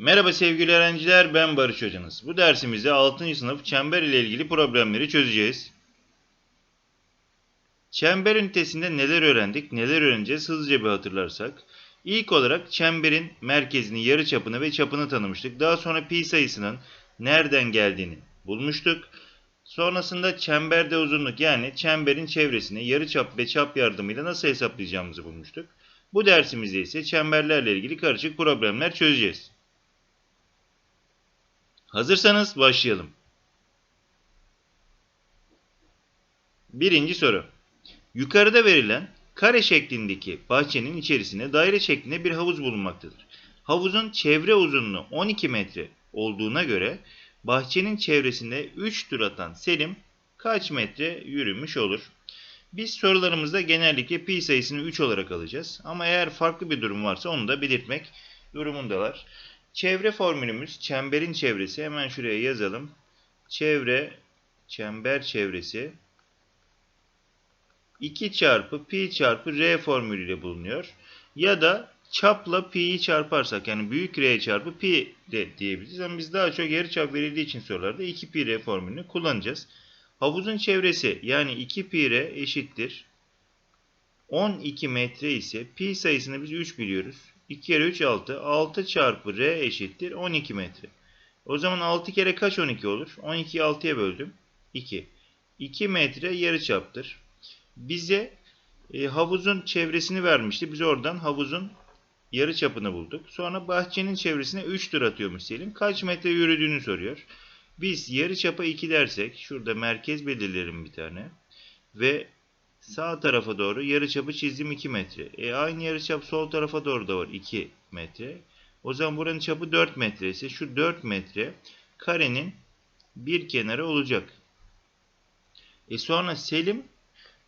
Merhaba sevgili öğrenciler, ben Barış Hocanız. Bu dersimizde 6. sınıf çember ile ilgili problemleri çözeceğiz. Çember ünitesinde neler öğrendik, neler öğreneceğiz hızlıca bir hatırlarsak. İlk olarak çemberin merkezini, yarıçapını ve çapını tanımıştık. Daha sonra pi sayısının nereden geldiğini bulmuştuk. Sonrasında çemberde uzunluk yani çemberin çevresini yarıçap ve çap yardımıyla nasıl hesaplayacağımızı bulmuştuk. Bu dersimizde ise çemberlerle ilgili karışık problemler çözeceğiz. Hazırsanız başlayalım. Birinci soru. Yukarıda verilen kare şeklindeki bahçenin içerisine daire şeklinde bir havuz bulunmaktadır. Havuzun çevre uzunluğu 12 metre olduğuna göre bahçenin çevresinde 3 tur atan Selim kaç metre yürümüş olur? Biz sorularımızda genellikle pi sayısını 3 olarak alacağız. Ama eğer farklı bir durum varsa onu da belirtmek durumundalar. Çevre formülümüz çemberin çevresi. Hemen şuraya yazalım. Çevre, çember çevresi 2 çarpı pi çarpı r formülüyle bulunuyor. Ya da çapla pi'yi çarparsak yani büyük r çarpı pi de diyebiliriz. Ama biz daha çok yarı çap verildiği için sorularda 2 pi r formülünü kullanacağız. Havuzun çevresi yani 2 pi r eşittir. 12 metre ise pi sayısını biz 3 biliyoruz. 2 kere 3 6. 6 çarpı r eşittir 12 metre. O zaman 6 kere kaç 12 olur? 12'yi 6'ya böldüm. 2. 2 metre yarıçaptır. Bize e, havuzun çevresini vermişti. Biz oradan havuzun yarıçapını bulduk. Sonra bahçenin çevresine 3 tur atıyormuş Selim. Kaç metre yürüdüğünü soruyor. Biz yarıçapa 2 dersek şurada merkez belirlerim bir tane. Ve sağ tarafa doğru yarıçapı çizdim 2 metre. E aynı yarıçap sol tarafa doğru da var 2 metre. O zaman buranın çapı 4 metre ise şu 4 metre karenin bir kenarı olacak. E sonra Selim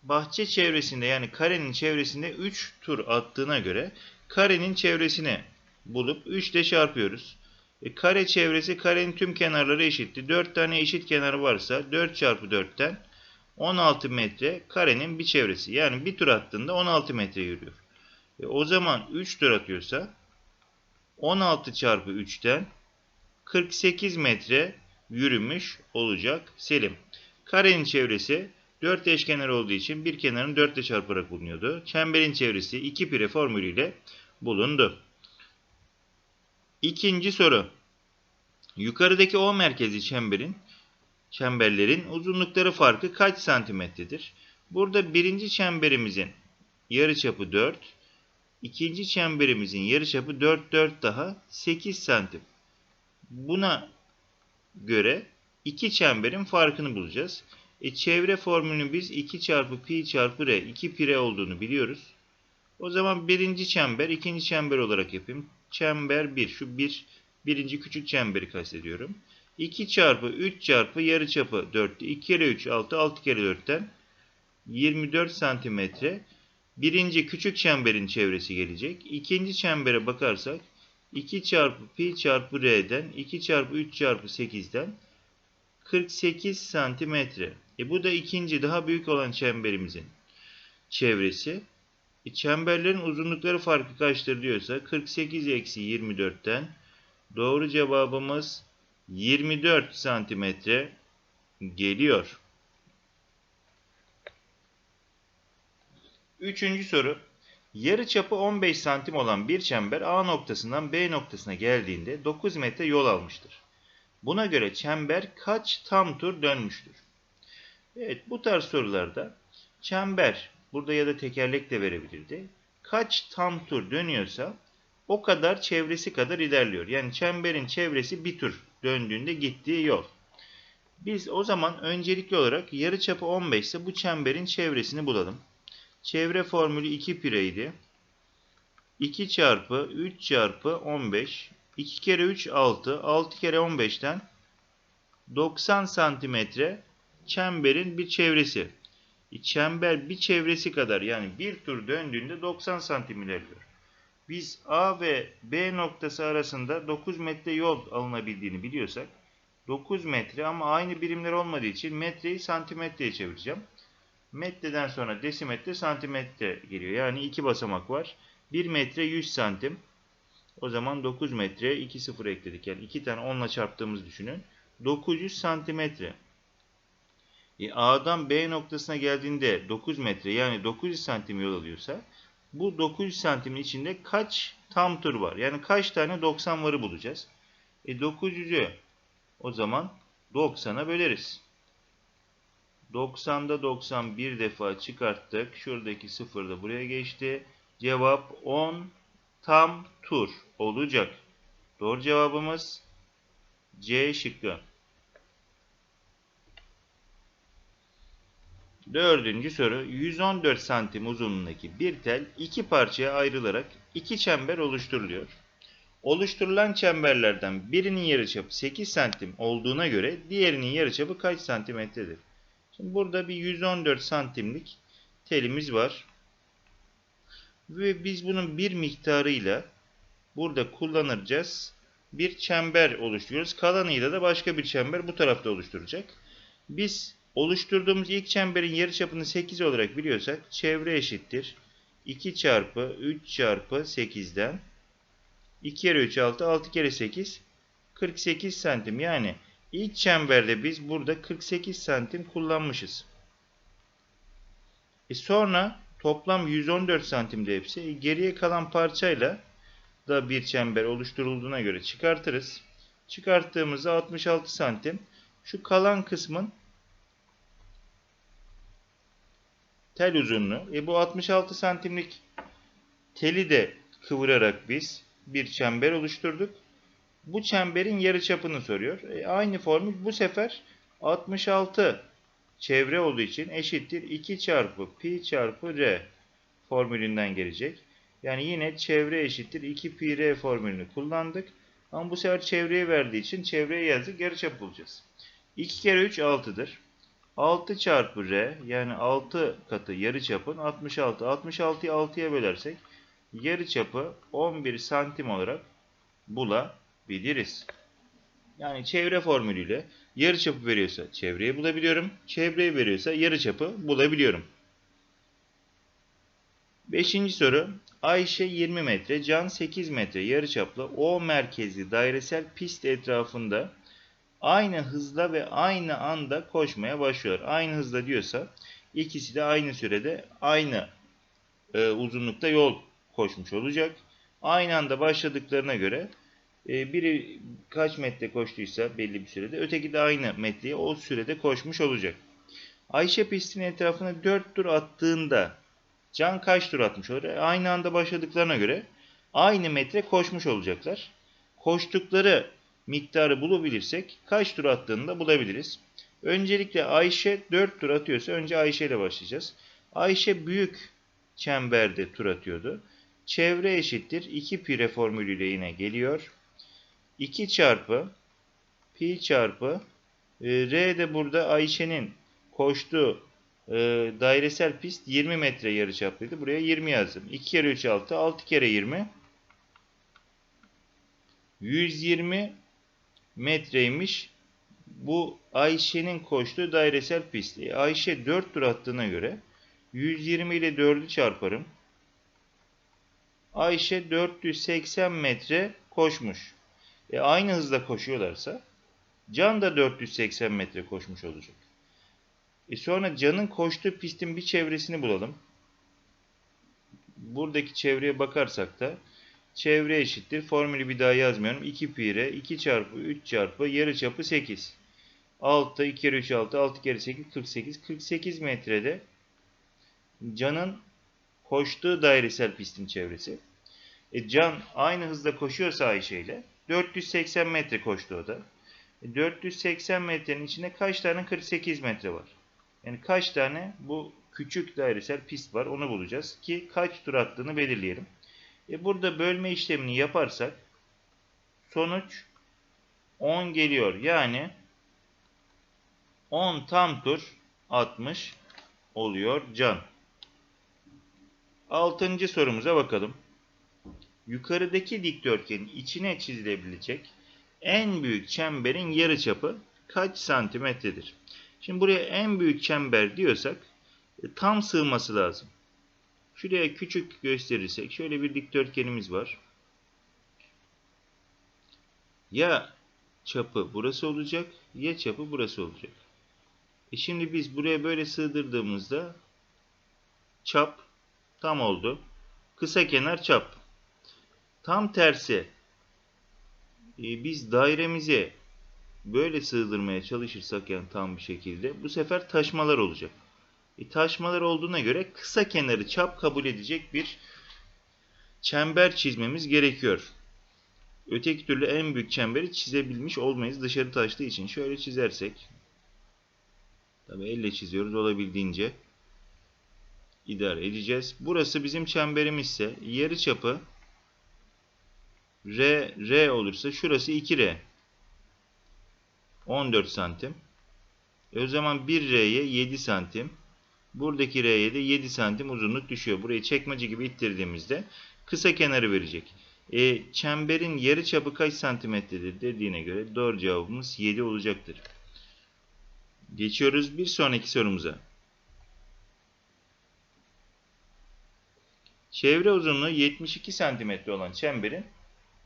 bahçe çevresinde yani karenin çevresinde 3 tur attığına göre karenin çevresini bulup 3 ile çarpıyoruz. E, kare çevresi karenin tüm kenarları eşitti. 4 tane eşit kenarı varsa 4 çarpı 4'ten 16 metre karenin bir çevresi. Yani bir tur attığında 16 metre yürüyor. E, o zaman 3 tur atıyorsa 16 çarpı 3'ten 48 metre yürümüş olacak Selim. Karenin çevresi 4 eşkenar olduğu için bir kenarını 4 ile çarparak bulunuyordu. Çemberin çevresi 2 pire formülüyle bulundu. İkinci soru. Yukarıdaki O merkezi çemberin çemberlerin uzunlukları farkı kaç santimetredir? Burada birinci çemberimizin yarıçapı 4, ikinci çemberimizin yarıçapı 4, 4 daha 8 santim. Buna göre iki çemberin farkını bulacağız. E, çevre formülünü biz 2 çarpı pi çarpı r, 2 pi r olduğunu biliyoruz. O zaman birinci çember, ikinci çember olarak yapayım. Çember 1, şu bir, birinci küçük çemberi kastediyorum. 2 çarpı 3 çarpı yarıçapı 4. 2 kere 3 6, 6 kere 4'ten 24 santimetre. Birinci küçük çemberin çevresi gelecek. İkinci çembere bakarsak 2 çarpı pi çarpı r'den 2 çarpı 3 çarpı 8'den 48 santimetre. E bu da ikinci daha büyük olan çemberimizin çevresi. E çemberlerin uzunlukları farkı kaçtır diyorsa 48 eksi 24'ten doğru cevabımız 24 santimetre geliyor. Üçüncü soru. Yarı çapı 15 santim olan bir çember A noktasından B noktasına geldiğinde 9 metre yol almıştır. Buna göre çember kaç tam tur dönmüştür? Evet bu tarz sorularda çember burada ya da tekerlek de verebilirdi. Kaç tam tur dönüyorsa o kadar çevresi kadar ilerliyor. Yani çemberin çevresi bir tur döndüğünde gittiği yol. Biz o zaman öncelikli olarak yarıçapı 15 ise bu çemberin çevresini bulalım. Çevre formülü 2 pireydi. 2 çarpı 3 çarpı 15 2 kere 3 6. 6 kere 15'ten 90 santimetre çemberin bir çevresi. E, çember bir çevresi kadar yani bir tur döndüğünde 90 santim ilerliyor. Biz A ve B noktası arasında 9 metre yol alınabildiğini biliyorsak 9 metre ama aynı birimler olmadığı için metreyi santimetreye çevireceğim. Metreden sonra desimetre santimetre geliyor. Yani iki basamak var. 1 metre 100 santim. O zaman 9 metreye 2 sıfır ekledik. Yani 2 tane 10 ile çarptığımızı düşünün. 900 santimetre. E, A'dan B noktasına geldiğinde 9 metre yani 900 santim yol alıyorsa bu 900 santimin içinde kaç tam tur var? Yani kaç tane 90 varı bulacağız? E 900'ü o zaman 90'a böleriz. 90'da 90 bir defa çıkarttık. Şuradaki 0 da buraya geçti. Cevap 10 tam tur olacak. Doğru cevabımız C şıkkı. Dördüncü soru. 114 santim uzunluğundaki bir tel iki parçaya ayrılarak iki çember oluşturuluyor. Oluşturulan çemberlerden birinin yarıçapı 8 santim olduğuna göre diğerinin yarıçapı kaç santimetredir? Şimdi burada bir 114 santimlik telimiz var. Ve biz bunun bir miktarıyla burada kullanacağız. Bir çember oluşturuyoruz. Kalanıyla da başka bir çember bu tarafta oluşturacak. Biz oluşturduğumuz ilk çemberin yarıçapını 8 olarak biliyorsak çevre eşittir. 2 çarpı 3 çarpı 8'den 2 kere 3 6 6 kere 8 48 santim. Yani ilk çemberde biz burada 48 santim kullanmışız. E sonra toplam 114 santimde hepsi. E geriye kalan parçayla da bir çember oluşturulduğuna göre çıkartırız. Çıkarttığımızda 66 santim. Şu kalan kısmın tel uzunluğu. E bu 66 santimlik teli de kıvırarak biz bir çember oluşturduk. Bu çemberin yarıçapını soruyor. E aynı formül bu sefer 66 çevre olduğu için eşittir 2 çarpı pi çarpı r formülünden gelecek. Yani yine çevre eşittir 2 pi r formülünü kullandık. Ama bu sefer çevreye verdiği için çevreye yazdık yarıçap bulacağız. 2 kere 3 6'dır. 6 çarpı r yani 6 katı yarıçapın 66. 66'yı 6'ya bölersek yarıçapı 11 santim olarak bulabiliriz. Yani çevre formülüyle yarıçapı veriyorsa çevreyi bulabiliyorum. Çevreyi veriyorsa yarıçapı bulabiliyorum. Beşinci soru. Ayşe 20 metre, Can 8 metre yarıçaplı O merkezli dairesel pist etrafında aynı hızla ve aynı anda koşmaya başlıyor. Aynı hızla diyorsa ikisi de aynı sürede aynı e, uzunlukta yol koşmuş olacak. Aynı anda başladıklarına göre e, biri kaç metre koştuysa belli bir sürede öteki de aynı metreye o sürede koşmuş olacak. Ayşe pistin etrafına 4 tur attığında Can kaç tur atmış olur? E, aynı anda başladıklarına göre aynı metre koşmuş olacaklar. Koştukları miktarı bulabilirsek kaç tur attığını da bulabiliriz. Öncelikle Ayşe 4 tur atıyorsa önce Ayşe ile başlayacağız. Ayşe büyük çemberde tur atıyordu. Çevre eşittir 2 pi formülüyle yine geliyor. 2 çarpı pi çarpı e, r de burada Ayşe'nin koştuğu e, dairesel pist 20 metre yarıçaplıydı. Buraya 20 yazdım. 2 kere 3 6 6 kere 20 120 metreymiş. Bu Ayşe'nin koştuğu dairesel. E, Ayşe 4 tur attığına göre 120 ile 4'ü çarparım. Ayşe 480 metre koşmuş. E, aynı hızla koşuyorlarsa Can da 480 metre koşmuş olacak. E sonra Can'ın koştuğu pistin bir çevresini bulalım. Buradaki çevreye bakarsak da çevre eşittir. Formülü bir daha yazmıyorum. 2 pi r 2 çarpı 3 çarpı yarı çapı 8. 6 2 kere 3 6 6 kere 8 48. 48 metrede Can'ın koştuğu dairesel pistin çevresi. E Can aynı hızda koşuyorsa Ayşe ile 480 metre koştu o da. E 480 metrenin içinde kaç tane 48 metre var? Yani kaç tane bu küçük dairesel pist var onu bulacağız ki kaç tur attığını belirleyelim. E burada bölme işlemini yaparsak sonuç 10 geliyor. Yani 10 tam tur 60 oluyor can. Altıncı sorumuza bakalım. Yukarıdaki dikdörtgenin içine çizilebilecek en büyük çemberin yarıçapı kaç santimetredir? Şimdi buraya en büyük çember diyorsak e, tam sığması lazım. Şuraya küçük gösterirsek şöyle bir dikdörtgenimiz var. Ya çapı burası olacak ya çapı burası olacak. E şimdi biz buraya böyle sığdırdığımızda çap tam oldu. Kısa kenar çap. Tam tersi. e, biz dairemizi böyle sığdırmaya çalışırsak yani tam bir şekilde bu sefer taşmalar olacak. E, taşmalar olduğuna göre kısa kenarı çap kabul edecek bir çember çizmemiz gerekiyor. Öteki türlü en büyük çemberi çizebilmiş olmayız dışarı taştığı için. Şöyle çizersek. Tabi elle çiziyoruz olabildiğince idare edeceğiz. Burası bizim çemberimizse yarı çapı R, R olursa şurası 2R. 14 santim. E o zaman 1R'ye 7 santim. Buradaki R'ye de 7 santim uzunluk düşüyor. Burayı çekmece gibi ittirdiğimizde kısa kenarı verecek. E, çemberin yarı çapı kaç santimetredir dediğine göre doğru cevabımız 7 olacaktır. Geçiyoruz bir sonraki sorumuza. Çevre uzunluğu 72 santimetre olan çemberin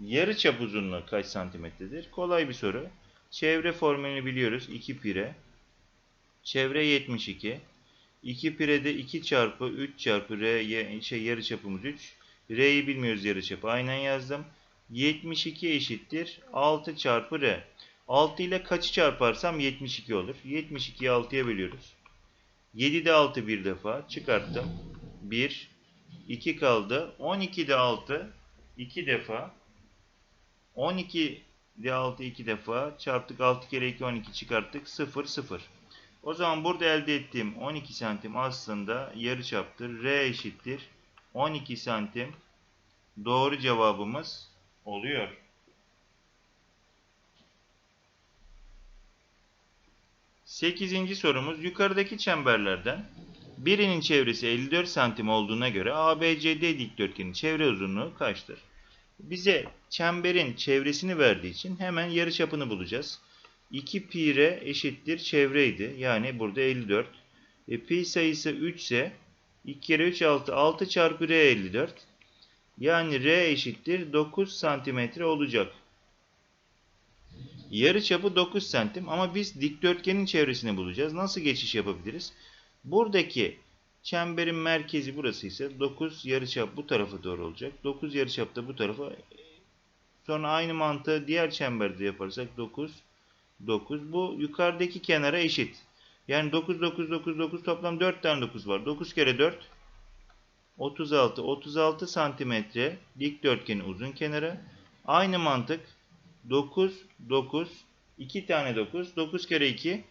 yarı çap uzunluğu kaç santimetredir? Kolay bir soru. Çevre formülünü biliyoruz. 2 pire. Çevre 72. 2 pirede 2 çarpı 3 çarpı r y- şey yarı çapımız 3. R'yi bilmiyoruz yarı çapı. Aynen yazdım. 72 eşittir 6 çarpı r. 6 ile kaçı çarparsam 72 olur. 72'yi 6'ya bölüyoruz. 7'de 6 bir defa çıkarttım. 1 2 kaldı. 12'de 6 2 defa. 12'de 6 2 defa çarptık 6 kere 2 12 çıkarttık 0 0. O zaman burada elde ettiğim 12 santim aslında yarıçaptır. R eşittir 12 santim. Doğru cevabımız oluyor. Sekizinci sorumuz yukarıdaki çemberlerden birinin çevresi 54 santim olduğuna göre ABCD dikdörtgenin çevre uzunluğu kaçtır? Bize çemberin çevresini verdiği için hemen yarıçapını bulacağız. 2 pi eşittir çevreydi. Yani burada 54. E, pi sayısı 3 ise 2 kere 3 6. 6 çarpı r 54. Yani r eşittir 9 santimetre olacak. Yarıçapı 9 santim ama biz dikdörtgenin çevresini bulacağız. Nasıl geçiş yapabiliriz? Buradaki çemberin merkezi burası ise 9 yarıçap bu tarafa doğru olacak. 9 yarıçap da bu tarafa. Sonra aynı mantığı diğer çemberde yaparsak 9 9. Bu yukarıdaki kenara eşit. Yani 9 9 9 9 toplam 4 tane 9 var. 9 kere 4 36. 36 santimetre dikdörtgenin uzun kenarı. Aynı mantık 9 9 2 tane 9 9 kere 2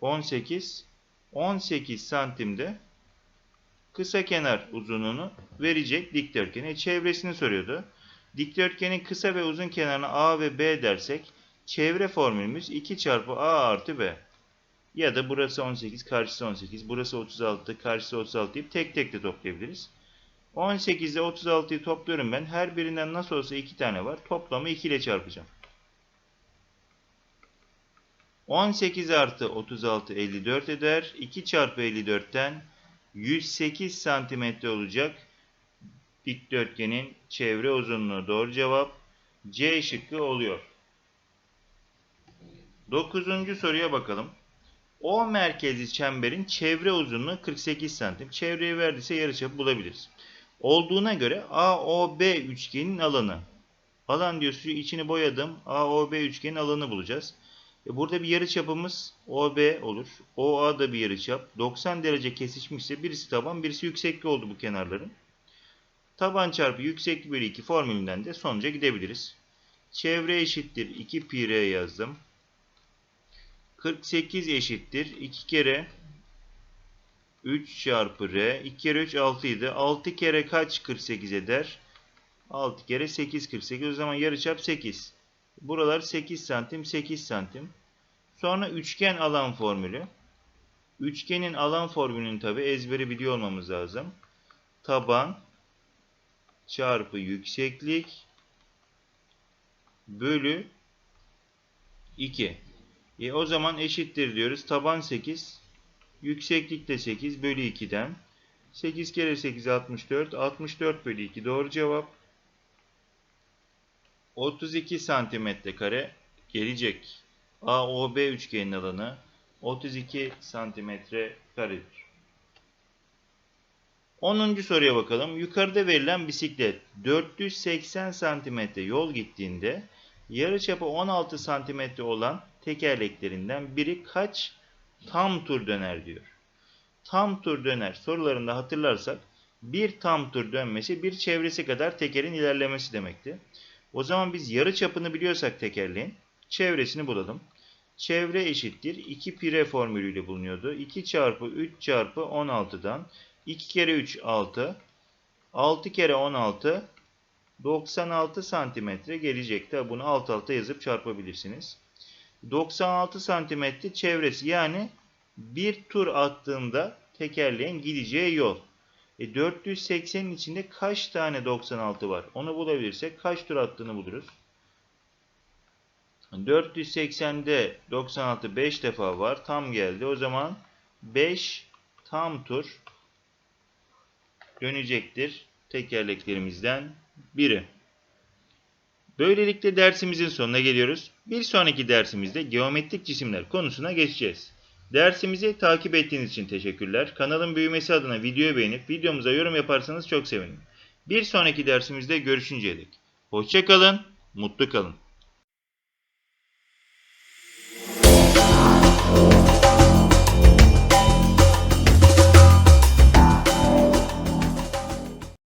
18 18 santimde kısa kenar uzunluğunu verecek dikdörtgene çevresini soruyordu. Dikdörtgenin kısa ve uzun kenarına A ve B dersek çevre formülümüz 2 çarpı A artı B. Ya da burası 18, karşısı 18, burası 36, karşısı 36 deyip tek tek de toplayabiliriz. 18 ile 36'yı topluyorum ben. Her birinden nasıl olsa 2 tane var. Toplamı 2 ile çarpacağım. 18 artı 36 54 eder. 2 çarpı 54'ten 108 santimetre olacak. Dikdörtgenin çevre uzunluğu doğru cevap. C şıkkı oluyor. Dokuzuncu soruya bakalım. O merkezli çemberin çevre uzunluğu 48 santim. Çevreyi verdiyse yarıçapı bulabiliriz. Olduğuna göre AOB üçgenin alanı. Alan diyor şu içini boyadım. AOB üçgenin alanı bulacağız. E burada bir yarıçapımız OB olur. OA da bir yarıçap. 90 derece kesişmişse birisi taban birisi yükseklik oldu bu kenarların. Taban çarpı yükseklik bölü 2 formülünden de sonuca gidebiliriz. Çevre eşittir 2 pi r yazdım. 48 eşittir 2 kere 3 çarpı r. 2 kere 3 6 idi. 6 kere kaç 48 eder? 6 kere 8 48. O zaman yarıçap 8. Buralar 8 santim 8 santim. Sonra üçgen alan formülü. Üçgenin alan formülünü tabi ezberi biliyor olmamız lazım. Taban çarpı yükseklik bölü 2. E, o zaman eşittir diyoruz. Taban 8, yükseklik de 8 bölü 2'den. 8 kere 8 64, 64 bölü 2 doğru cevap. 32 santimetre kare gelecek. AOB üçgenin alanı 32 santimetre karedir. 10. soruya bakalım. Yukarıda verilen bisiklet 480 santimetre yol gittiğinde yarıçapı 16 santimetre olan tekerleklerinden biri kaç tam tur döner diyor. Tam tur döner sorularında hatırlarsak bir tam tur dönmesi bir çevresi kadar tekerin ilerlemesi demekti. O zaman biz yarı çapını biliyorsak tekerleğin çevresini bulalım. Çevre eşittir 2 pire formülüyle bulunuyordu. 2 çarpı 3 çarpı 16'dan 2 kere 3 6 6 kere 16 96 santimetre gelecekti. Bunu alt alta yazıp çarpabilirsiniz. 96 santimetre çevresi yani bir tur attığında tekerleğin gideceği yol. E 480'in içinde kaç tane 96 var? Onu bulabilirsek kaç tur attığını buluruz. 480'de 96 5 defa var. Tam geldi. O zaman 5 tam tur dönecektir tekerleklerimizden biri. Böylelikle dersimizin sonuna geliyoruz. Bir sonraki dersimizde geometrik cisimler konusuna geçeceğiz. Dersimizi takip ettiğiniz için teşekkürler. Kanalın büyümesi adına videoyu beğenip videomuza yorum yaparsanız çok sevinirim. Bir sonraki dersimizde görüşünceye dek. Hoşçakalın, mutlu kalın.